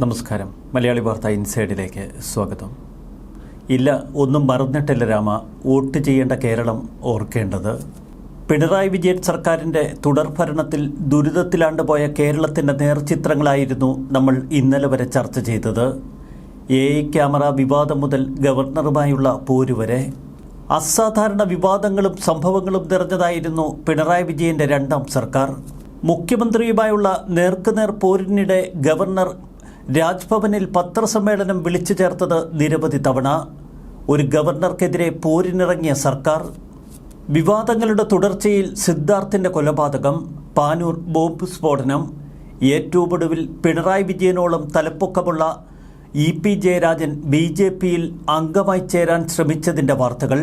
നമസ്കാരം. മലയാളി വാർത്ത ഇൻസൈഡിലേക്ക് സ്വാഗതം. ഇല്ല ഒന്നും മറന്നിട്ടില്ല രാമ. വോട്ട് ചെയ്യേണ്ട കേരളം ഓർക്കേണ്ടത്. പിണറായി വിജയൻ സർക്കാരിന്റെ തുടർഭരണത്തിൽ ദുരിതത്തിലാണ്ടുപോയ കേരളത്തിന്റെ നേർചിത്രങ്ങളായിരുന്നു നമ്മൾ ഇന്നലെ വരെ ചർച്ച ചെയ്തത്. എ ക്യാമറ വിവാദം മുതൽ ഗവർണറുമായുള്ള പോര് വരെ. അസാധാരണ വിവാദങ്ങളും സംഭവങ്ങളും നിറഞ്ഞതായിരുന്നു പിണറായി വിജയന്റെ രണ്ടാം സർക്കാർ. മുഖ്യമന്ത്രിയുമായുള്ള നേർക്കുനേർ പോരിനിടെ ഗവർണർ രാജ്ഭവനിൽ പത്രസമ്മേളനം വിളിച്ചു ചേർത്തത് നിരവധി തവണ. ഒരു ഗവർണർക്കെതിരെ പോരിനിറങ്ങിയ സർക്കാർ. വിവാദങ്ങളുടെ തുടർച്ചയിൽ സിദ്ധാർത്ഥിന്റെ കൊലപാതകം പാനൂർ ബോംബ് സ്ഫോടനം ഏറ്റവും ഒടുവിൽ പിണറായി വിജയനോളം തലപ്പൊക്കമുള്ള E P Jayarajan B J പിയിൽ അംഗമായി ചേരാൻ ശ്രമിച്ചതിന്റെ വാർത്തകൾ.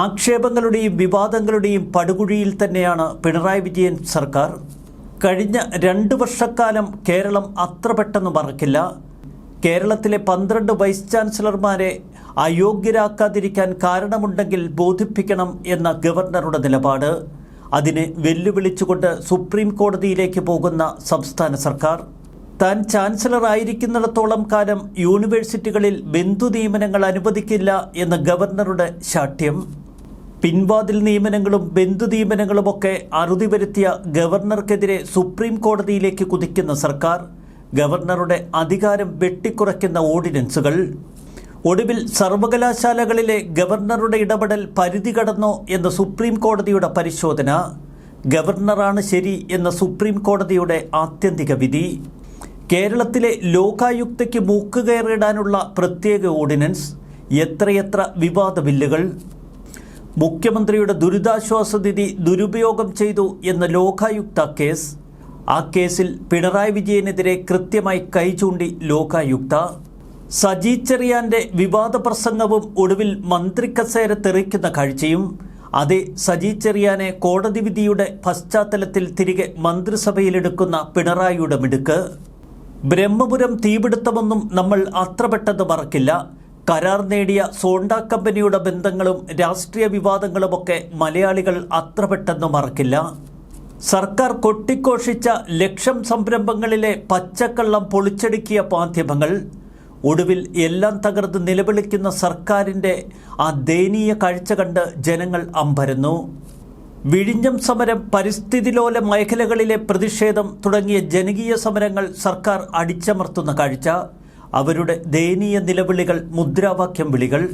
ആക്ഷേപങ്ങളുടെയും വിവാദങ്ങളുടെയും പടുകുഴിയിൽ തന്നെയാണ് പിണറായി വിജയൻ സർക്കാർ. കഴിഞ്ഞ രണ്ട് വർഷക്കാലം കേരളം അത്ര പെട്ടെന്ന് മറക്കില്ല. കേരളത്തിലെ പന്ത്രണ്ട് വൈസ് ചാൻസലർമാരെ അയോഗ്യരാക്കാതിരിക്കാൻ കാരണമുണ്ടെങ്കിൽ ബോധിപ്പിക്കണം എന്ന ഗവർണറുടെ നിലപാട്. അതിനെ വെല്ലുവിളിച്ചുകൊണ്ട് സുപ്രീം കോടതിയിലേക്ക് പോകുന്ന സംസ്ഥാന സർക്കാർ. താൻ ചാൻസലർ ആയിരിക്കുന്നിടത്തോളം കാലം യൂണിവേഴ്സിറ്റികളിൽ ബന്ധു നിയമനങ്ങൾ അനുവദിക്കില്ല എന്ന ഗവർണറുടെ ശാഠ്യം. പിൻവാതിൽ നിയമനങ്ങളും ബന്ധു നിയമനങ്ങളുമൊക്കെ അറുതി വരുത്തിയ ഗവർണർക്കെതിരെ സുപ്രീം കോടതിയിലേക്ക് കുതിക്കുന്ന സർക്കാർ ഗവർണറുടെ അധികാരം വെട്ടിക്കുറയ്ക്കുന്ന ഓർഡിനൻസുകൾ ഒടുവിൽ സർവകലാശാലകളിലെ ഗവർണറുടെ ഇടപെടൽ പരിധി കടന്നോ എന്ന സുപ്രീം കോടതിയുടെ പരിശോധന ഗവർണറാണ് ശരി എന്ന സുപ്രീം കോടതിയുടെ ആത്യന്തിക വിധി കേരളത്തിലെ ലോകായുക്തയ്ക്ക് മൂക്കുകയറിടാനുള്ള പ്രത്യേക ഓർഡിനൻസ് എത്രയെത്ര വിവാദ ബില്ലുകൾ മുഖ്യമന്ത്രിയുടെ ദുരിതാശ്വാസ നിധി ദുരുപയോഗം ചെയ്തു എന്ന ലോകായുക്ത കേസ്. ആ കേസിൽ പിണറായി വിജയനെതിരെ കൃത്യമായി കൈചൂണ്ടി ലോകായുക്ത. സജി ചെറിയാന്റെ വിവാദ പ്രസംഗവും ഒടുവിൽ മന്ത്രിക്കസേര തെറിക്കുന്ന കാഴ്ചയും. അതേ സജി ചെറിയാനെ കോടതി വിധിയുടെ പശ്ചാത്തലത്തിൽ തിരികെ മന്ത്രിസഭയിലെടുക്കുന്ന പിണറായിയുടെ മിടുക്ക്. ബ്രഹ്മപുരം തീപിടുത്തമൊന്നും നമ്മൾ അത്ര പെട്ടെന്ന് മറക്കില്ല. കരാർ നേടിയ സോണ്ട കമ്പനിയുടെ ബന്ധങ്ങളും രാഷ്ട്രീയ വിവാദങ്ങളുമൊക്കെ മലയാളികൾ അത്ര പെട്ടെന്ന് മറക്കില്ല. സർക്കാർ കൊട്ടിക്കോഷിച്ച ലക്ഷം സംരംഭങ്ങളിലെ പച്ചക്കള്ളം പൊളിച്ചടുക്കിയ മാധ്യമങ്ങൾ ഒടുവിൽ എല്ലാം തകർത്ത് നിലവിളിക്കുന്ന സർക്കാരിന്റെ ആ ദയനീയ കാഴ്ച കണ്ട് ജനങ്ങൾ അമ്പരന്നു. വിഴിഞ്ഞം സമരം പരിസ്ഥിതിലോല മേഖലകളിലെ പ്രതിഷേധം തുടങ്ങിയ ജനകീയ സമരങ്ങൾ സർക്കാർ അടിച്ചമർത്തുന്ന കാഴ്ച. അവരുടെ ദയനീയ നിലവിളികൾ മുദ്രാവാക്യം വിളികൾ.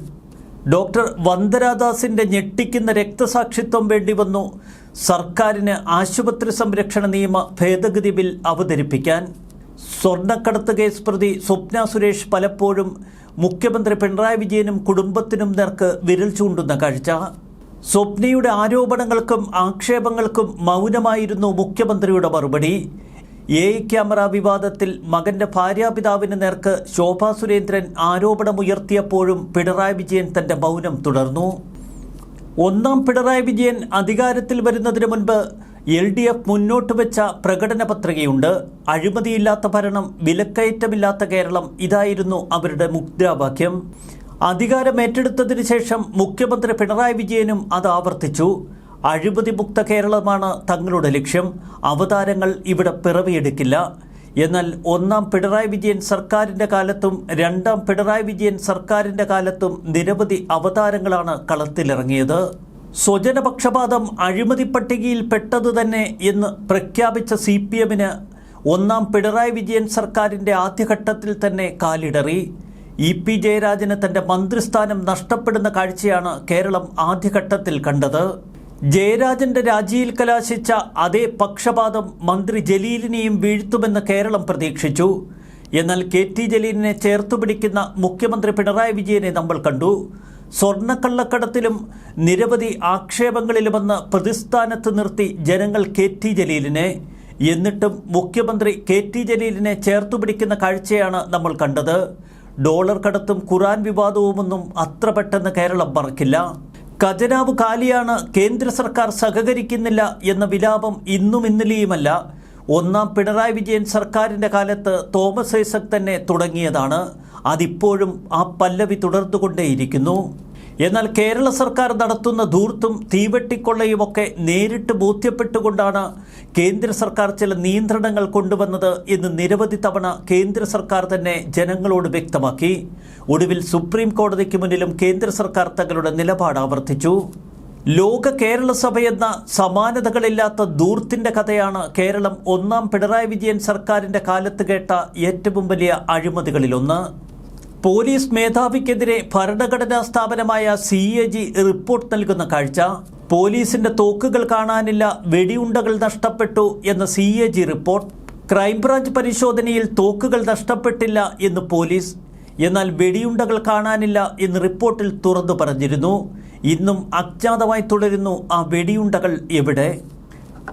ഡോക്ടർ വന്ദരാദാസിന്റെ ഞെട്ടിക്കുന്ന രക്തസാക്ഷിത്വം വേണ്ടി വന്നു. സർക്കാരിന് ആശുപത്രി സംരക്ഷണ നിയമ ഭേദഗതി ബിൽ അവതരിപ്പിക്കാൻ. സ്വർണക്കടത്ത് കേസ് പ്രതി സ്വപ്ന സുരേഷ് പലപ്പോഴും മുഖ്യമന്ത്രി പിണറായി വിജയനും കുടുംബത്തിനും നേർക്ക് വിരൽ ചൂണ്ടുന്ന കാഴ്ച. സ്വപ്നയുടെ ആരോപണങ്ങൾക്കും ആക്ഷേപങ്ങൾക്കും മൗനമായിരുന്നു മുഖ്യമന്ത്രിയുടെ മറുപടി. എ ക്യാമറ വിവാദത്തിൽ മകന്റെ ഭാര്യാപിതാവിന് നേർക്ക് ശോഭാ സുരേന്ദ്രൻ ആരോപണമുയർത്തിയപ്പോഴും പിണറായി വിജയൻ തന്റെ മൗനം തുടർന്നു. ഒന്നാം പിണറായി വിജയൻ അധികാരത്തിൽ വരുന്നതിന് മുൻപ് എൽ ഡി എഫ് മുന്നോട്ട് വെച്ച പ്രകടന പത്രികയുണ്ട്. അഴിമതിയില്ലാത്ത ഭരണം വിലക്കയറ്റമില്ലാത്ത കേരളം ഇതായിരുന്നു അവരുടെ മുദ്രാവാക്യം. അധികാരം ഏറ്റെടുത്തതിന് ശേഷം മുഖ്യമന്ത്രി പിണറായി വിജയനും അത് ആവർത്തിച്ചു. അഴിമതി മുക്ത കേരളമാണ് തങ്ങളുടെ ലക്ഷ്യം. അവതാരങ്ങൾ ഇവിടെ പിറവിയെടുക്കില്ല. എന്നാൽ ഒന്നാം പിണറായി വിജയൻ സർക്കാരിന്റെ കാലത്തും രണ്ടാം പിണറായി വിജയൻ സർക്കാരിന്റെ കാലത്തും നിരവധി അവതാരങ്ങളാണ് കളത്തിലിറങ്ങിയത്. സ്വജനപക്ഷപാതം അഴിമതി പട്ടികയിൽ പെട്ടത് തന്നെ എന്ന് പ്രഖ്യാപിച്ച സി പി എമ്മിന് ഒന്നാം പിണറായി വിജയൻ സർക്കാരിന്റെ ആദ്യഘട്ടത്തിൽ തന്നെ കാലിടറി. ഇ പി ജയരാജന് തന്റെ മന്ത്രിസ്ഥാനം നഷ്ടപ്പെടുന്ന കാഴ്ചയാണ് കേരളം ആദ്യഘട്ടത്തിൽ കണ്ടത്. ജയരാജന്റെ രാജിയിൽ കലാശിച്ച അതേ പക്ഷപാതം മന്ത്രി ജലീലിനെയും വീഴ്ത്തുമെന്ന് കേരളം പ്രതീക്ഷിച്ചു. എന്നാൽ കെ ടി ജലീലിനെ ചേർത്തുപിടിക്കുന്ന മുഖ്യമന്ത്രി പിണറായി വിജയനെ നമ്മൾ കണ്ടു. സ്വർണക്കള്ളക്കടത്തിലും നിരവധി ആക്ഷേപങ്ങളിലുമെന്ന് പ്രതിസ്ഥാനത്ത് നിർത്തി ജനങ്ങൾ കെ ടി ജലീലിനെ. എന്നിട്ടും മുഖ്യമന്ത്രി കെ ടി ജലീലിനെ ചേർത്തുപിടിക്കുന്ന കാഴ്ചയാണ് നമ്മൾ കണ്ടത്. ഡോളർ കടത്തും ഖുറാൻ വിവാദവുമൊന്നും അത്ര പെട്ടെന്ന് കേരളം മറക്കില്ല. ഖജനാവ് കാലിയാണ് കേന്ദ്ര സർക്കാർ സഹകരിക്കുന്നില്ല എന്ന വിലാപം ഇന്നും ഇന്നലെയുമല്ല. ഒന്നാം പിണറായി വിജയൻ സർക്കാരിന്റെ കാലത്ത് തോമസ് ഐസക് തന്നെ തുടങ്ങിയതാണ്. അതിപ്പോഴും ആ പല്ലവി തുടർന്നുകൊണ്ടേയിരിക്കുന്നു. എന്നാൽ കേരള സർക്കാർ നടത്തുന്ന ധൂർത്തും തീവെട്ടിക്കൊള്ളയുമൊക്കെ നേരിട്ട് ബോധ്യപ്പെട്ടുകൊണ്ടാണ് കേന്ദ്ര സർക്കാർ ചില നിയന്ത്രണങ്ങൾ കൊണ്ടുവന്നത് എന്ന് നിരവധി തവണ കേന്ദ്ര സർക്കാർ തന്നെ ജനങ്ങളോട് വ്യക്തമാക്കി. ഒടുവിൽ സുപ്രീം കോടതിക്ക് മുന്നിലും കേന്ദ്ര സർക്കാർ തങ്ങളുടെ നിലപാട് ആവർത്തിച്ചു. ലോക കേരള സഭയെന്ന സമാനതകളില്ലാത്ത ദൂർത്തിന്റെ കഥയാണ് കേരളം ഒന്നാം പിണറായി വിജയൻ സർക്കാരിന്റെ കാലത്ത് കേട്ട ഏറ്റവും വലിയ അഴിമതികളിലൊന്ന്. പോലീസ് മേധാവിക്കെതിരെ ഭരണഘടനാ സ്ഥാപനമായ സി എ ജി റിപ്പോർട്ട് നൽകുന്ന കാഴ്ച. പോലീസിന്റെ തോക്കുകൾ കാണാനില്ല വെടിയുണ്ടകൾ നഷ്ടപ്പെട്ടു എന്ന C A G report. Crime branch പരിശോധനയിൽ തോക്കുകൾ നഷ്ടപ്പെട്ടില്ല എന്ന് പോലീസ്. എന്നാൽ വെടിയുണ്ടകൾ കാണാനില്ല എന്ന് റിപ്പോർട്ടിൽ തുറന്നു പറഞ്ഞിരുന്നു. ഇന്നും അജ്ഞാതമായി തുടരുന്നു ആ വെടിയുണ്ടകൾ എവിടെ?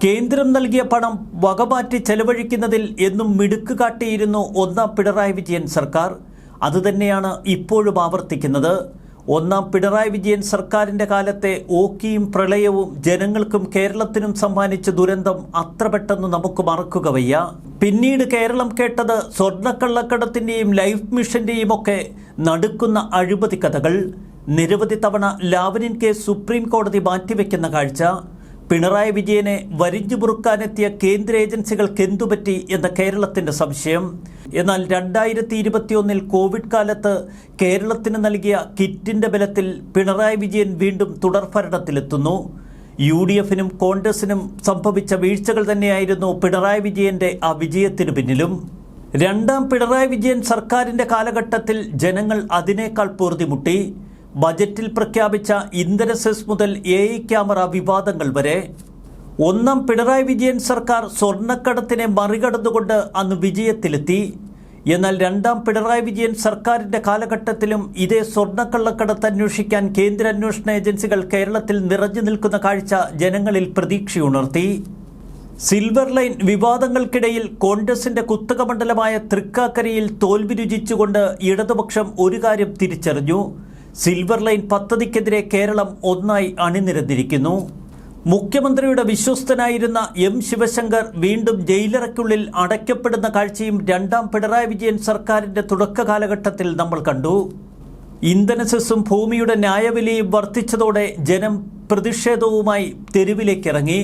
കേന്ദ്രം നൽകിയ പണം വകമാറ്റി ചെലവഴിക്കുന്നതിൽ എന്നും മിടുക്ക് കാട്ടിയിരുന്നു ഒന്നാം പിണറായി വിജയൻ സർക്കാർ. അതുതന്നെയാണ് ഇപ്പോഴും ആവർത്തിക്കുന്നത്. ഒന്നാം പിണറായി വിജയൻ സർക്കാരിന്റെ കാലത്തെ ഓക്കിയും പ്രളയവും ജനങ്ങൾക്കും കേരളത്തിനും സമ്മാനിച്ച ദുരന്തം അത്ര പെട്ടെന്ന് നമുക്ക് മറക്കുക വയ്യ. പിന്നീട് കേരളം കേട്ടത് സ്വർണക്കള്ളക്കടത്തിന്റെയും ലൈഫ് മിഷന്റെയും ഒക്കെ നടുക്കുന്ന അഴിമതി കഥകൾ. നിരവധി തവണ ലാവനിൻ കേസ് സുപ്രീം കോടതി മാറ്റിവെക്കുന്ന കാഴ്ച. പിണറായി വിജയനെ വരിഞ്ഞു മുറുക്കാനെത്തിയ കേന്ദ്ര ഏജൻസികൾക്ക് എന്തുപറ്റി എന്ന കേരളത്തിന്റെ സംശയം. എന്നാൽ രണ്ടായിരത്തി ഇരുപത്തിയൊന്നിൽ കോവിഡ് കാലത്ത് കേരളത്തിന് നൽകിയ കിറ്റിന്റെ ബലത്തിൽ പിണറായി വിജയൻ വീണ്ടും തുടർഭരണത്തിലെത്തുന്നു. യു ഡി എഫിനും കോൺഗ്രസിനും സംഭവിച്ച വീഴ്ചകൾ തന്നെയായിരുന്നു പിണറായി വിജയന്റെ ആ വിജയത്തിന് പിന്നിലും. രണ്ടാം പിണറായി വിജയൻ സർക്കാരിന്റെ കാലഘട്ടത്തിൽ ജനങ്ങൾ അതിനേക്കാൾ പൊറുതിമുട്ടി. ബജറ്റിൽ പ്രഖ്യാപിച്ച ഇന്ധന സെസ് മുതൽ എ ഐ ക്യാമറ വിവാദങ്ങൾ വരെ. ഒന്നാം പിണറായി വിജയൻ സർക്കാർ സ്വർണക്കടത്തിനെ മറികടന്നുകൊണ്ട് അന്ന് വിജയത്തിലെത്തി. എന്നാൽ രണ്ടാം പിണറായി വിജയൻ സർക്കാരിന്റെ കാലഘട്ടത്തിലും ഇതേ സ്വർണക്കള്ളക്കടത്ത് അന്വേഷിക്കാൻ കേന്ദ്ര അന്വേഷണ ഏജൻസികൾ കേരളത്തിൽ നിറഞ്ഞു നിൽക്കുന്ന കാഴ്ച ജനങ്ങളിൽ പ്രതീക്ഷയുണർത്തി. സിൽവർ ലൈൻ വിവാദങ്ങൾക്കിടയിൽ കോൺഗ്രസിന്റെ കുത്തകമണ്ഡലമായ തൃക്കാക്കരയിൽ തോൽവി രുചിച്ചുകൊണ്ട് ഇടതുപക്ഷം ഒരു കാര്യം തിരിച്ചറിഞ്ഞു. സിൽവർ ലൈൻ പദ്ധതിക്കെതിരെ കേരളം ഒന്നായി അണിനിരന്നിരിക്കുന്നു. മുഖ്യമന്ത്രിയുടെ വിശ്വസ്തനായിരുന്ന എം ശിവശങ്കർ വീണ്ടും ജയിലറയ്ക്കുള്ളിൽ അടയ്ക്കപ്പെടുന്ന കാഴ്ചയും രണ്ടാം പിണറായി വിജയൻ സർക്കാരിന്റെ തുടക്ക കാലഘട്ടത്തിൽ നമ്മൾ കണ്ടു. ഇന്ധന സെസ്സും ഭൂമിയുടെ ന്യായവിലയും വർദ്ധിച്ചതോടെ ജനം പ്രതിഷേധവുമായി തെരുവിലേക്കിറങ്ങി.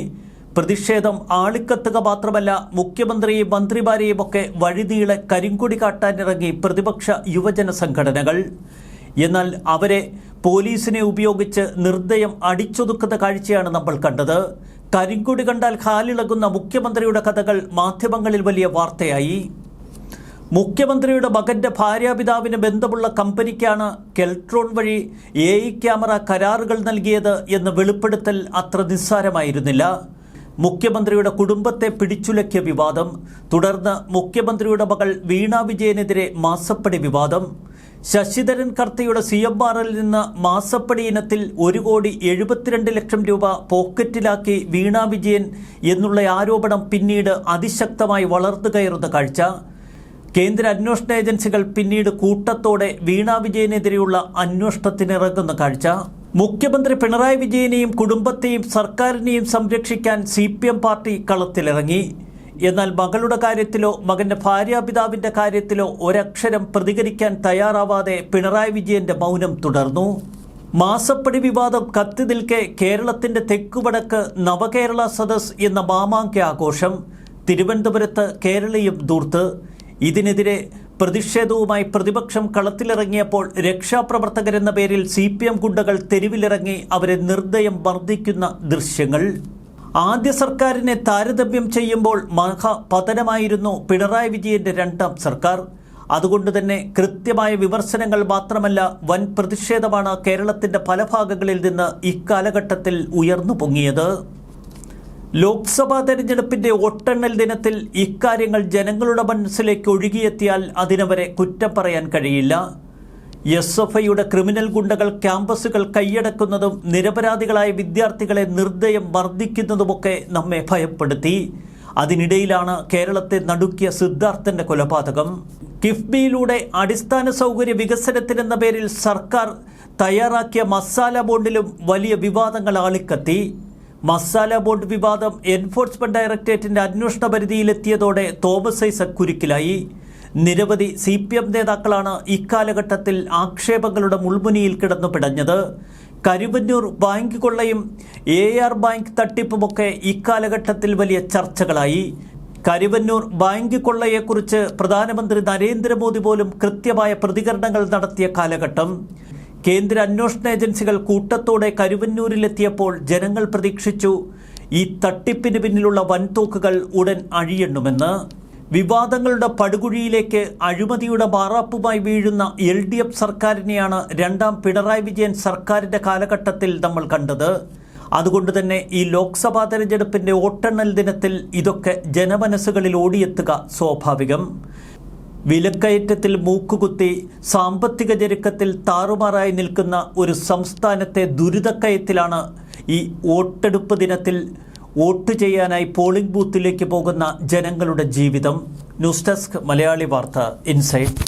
പ്രതിഷേധം ആളിക്കത്തുക മാത്രമല്ല മുഖ്യമന്ത്രിയും മന്ത്രിമാരെയുമൊക്കെ വഴിനീളെ കരിങ്കൊടി കാട്ടാനിറങ്ങി പ്രതിപക്ഷ യുവജന സംഘടനകൾ എന്നാൽ അവരെ പോലീസിനെ ഉപയോഗിച്ച് നിർദ്ദയം അടിച്ചൊതുക്കുന്ന കാഴ്ചയാണ് നമ്മൾ കണ്ടത്. കരിങ്കൊടി കണ്ടാൽ കാലിളകുന്ന മുഖ്യമന്ത്രിയുടെ കഥകൾ മാധ്യമങ്ങളിൽ വലിയ വാർത്തയായി. മുഖ്യമന്ത്രിയുടെ മകന്റെ ഭാര്യാപിതാവിന് ബന്ധമുള്ള കമ്പനിക്കാണ് കെൽട്രോൺ വഴി എ ഐ ക്യാമറ കരാറുകൾ നൽകിയത് എന്ന് വെളിപ്പെടുത്തൽ അത്ര നിസ്സാരമായിരുന്നില്ല. മുഖ്യമന്ത്രിയുടെ കുടുംബത്തെ പിടിച്ചുലക്കിയ വിവാദം തുടർന്ന് മുഖ്യമന്ത്രിയുടെ മകൾ വീണ വിജയനെതിരെ മാസപ്പടി വിവാദം ശശിധരൻ കർത്തയുടെ സി എം ആർ എല്ലിൽ നിന്ന് മാസപ്പടി ഇനത്തിൽ ഒരു കോടി എഴുപത്തിരണ്ട് ലക്ഷം രൂപ പോക്കറ്റിലാക്കി വീണ വിജയൻ എന്നുള്ള ആരോപണം പിന്നീട് അതിശക്തമായി വളർന്നു കയറുന്ന കാഴ്ച. കേന്ദ്ര അന്വേഷണ ഏജൻസികൾ പിന്നീട് കൂട്ടത്തോടെ വീണ വിജയനെതിരെയുള്ള അന്വേഷണത്തിനിറങ്ങുന്ന കാഴ്ച. മുഖ്യമന്ത്രി പിണറായി വിജയനെയും കുടുംബത്തെയും സർക്കാരിനെയും സംരക്ഷിക്കാൻ സി പാർട്ടി കളത്തിലിറങ്ങി. എന്നാൽ മകളുടെ കാര്യത്തിലോ മകന്റെ ഭാര്യാപിതാവിന്റെ കാര്യത്തിലോ ഒരക്ഷരം പ്രതികരിക്കാൻ തയ്യാറാവാതെ പിണറായി വിജയന്റെ മൗനം തുടർന്നു. മാസപ്പടി വിവാദം കത്തി നിൽക്കെ കേരളത്തിന്റെ തെക്കുവടക്ക് നവകേരള സദസ് എന്ന മാമാങ്ക ആഘോഷം. തിരുവനന്തപുരത്ത് കേരളീയം ദൂർത്ത്. ഇതിനെതിരെ പ്രതിഷേധവുമായി പ്രതിപക്ഷം കളത്തിലിറങ്ങിയപ്പോൾ രക്ഷാപ്രവർത്തകരെന്ന പേരിൽ സി പി എം ഗുണ്ടകൾ തെരുവിലിറങ്ങി അവരെ നിർദ്ദയം വർദ്ധിക്കുന്ന ദൃശ്യങ്ങൾ. ആദ്യ സർക്കാരിനെ താരതമ്യം ചെയ്യുമ്പോൾ മഹ പതനമായിരുന്നു പിണറായി വിജയന്റെ രണ്ടാം സർക്കാർ. അതുകൊണ്ട് തന്നെ കൃത്യമായ വിമർശനങ്ങൾ മാത്രമല്ല വൻ പ്രതിഷേധമാണ് കേരളത്തിന്റെ പല ഭാഗങ്ങളിൽ നിന്ന് ഇക്കാലഘട്ടത്തിൽ ഉയർന്നു പൊങ്ങിയത്. ലോക്സഭാ തെരഞ്ഞെടുപ്പിന്റെ വോട്ടെണ്ണൽ ദിനത്തിൽ ഇക്കാര്യങ്ങൾ ജനങ്ങളുടെ മനസ്സിലേക്ക് ഒഴുകിയെത്തിയാൽ അതിനവരെ കുറ്റം പറയാൻ കഴിയില്ല. എസ് എഫ് ഐയുടെ ക്രിമിനൽ ഗുണ്ടകൾ ക്യാമ്പസുകൾ കൈയടക്കുന്നതും നിരപരാധികളായ വിദ്യാർത്ഥികളെ നിർദ്ദയം വർദ്ധിക്കുന്നതുമൊക്കെ നമ്മെ ഭയപ്പെടുത്തി. അതിനിടയിലാണ് കേരളത്തെ നടുക്കിയ സിദ്ധാർത്ഥന്റെ കൊലപാതകം. കിഫ്ബിയിലൂടെ അടിസ്ഥാന സൗകര്യ വികസനത്തിനെന്ന പേരിൽ സർക്കാർ തയ്യാറാക്കിയ മസാല ബോണ്ടിലും വലിയ വിവാദങ്ങൾ ആളിക്കത്തി. മസാല ബോണ്ട് വിവാദം എൻഫോഴ്സ്മെന്റ് ഡയറക്ടറേറ്റിന്റെ അന്വേഷണ പരിധിയിലെത്തിയതോടെ തോമസ് ഐസക് കുരുക്കിലായി. നിരവധി സി പി എം നേതാക്കളാണ് ഇക്കാലഘട്ടത്തിൽ ആക്ഷേപങ്ങളുടെ മുൾമുനിയിൽ കിടന്നു പിടഞ്ഞത്. കരുവന്നൂർ ബാങ്ക് കൊള്ളയും എ ആർ ബാങ്ക് തട്ടിപ്പുമൊക്കെ ഇക്കാലഘട്ടത്തിൽ വലിയ ചർച്ചകളായി. കരുവന്നൂർ ബാങ്ക് കൊള്ളയെക്കുറിച്ച് പ്രധാനമന്ത്രി നരേന്ദ്രമോദി പോലും കൃത്യമായ പ്രതികരണങ്ങൾ നടത്തിയ കാലഘട്ടം. കേന്ദ്ര അന്വേഷണ ഏജൻസികൾ കൂട്ടത്തോടെ കരുവന്നൂരിലെത്തിയപ്പോൾ ജനങ്ങൾ പ്രതീക്ഷിച്ചു ഈ തട്ടിപ്പിന് പിന്നിലുള്ള വൻതോക്കുകൾ ഉടൻ അഴിയണമെന്ന് വിവാദങ്ങളുടെ പടുകുഴിയിലേക്ക് അഴിമതിയുടെ മാറാപ്പുമായി വീഴുന്ന എൽ ഡി എഫ് സർക്കാരിനെയാണ് രണ്ടാം പിണറായി വിജയൻ സർക്കാരിന്റെ കാലഘട്ടത്തിൽ നമ്മൾ കണ്ടത്. അതുകൊണ്ട് തന്നെ ഈ ലോക്സഭാ തെരഞ്ഞെടുപ്പിന്റെ വോട്ടെണ്ണൽ ദിനത്തിൽ ഇതൊക്കെ ജനമനസ്സുകളിൽ ഓടിയെത്തുക സ്വാഭാവികം. വിലക്കയറ്റത്തിൽ മൂക്കുകുത്തി സാമ്പത്തിക ഞെരുക്കത്തിൽ താറുമാറായി നിൽക്കുന്ന ഒരു സംസ്ഥാനത്തെ ദുരിതക്കയത്തിലാണ് ഈ വോട്ടെടുപ്പ് ദിനത്തിൽ വോട്ട് ചെയ്യാനായി പോളിംഗ് ബൂത്തിലേക്ക് പോകുന്ന ജനങ്ങളുടെ ജീവിതം. ന്യൂസ് ഡെസ്ക് മലയാളി വാർത്ത ഇൻസൈറ്റ്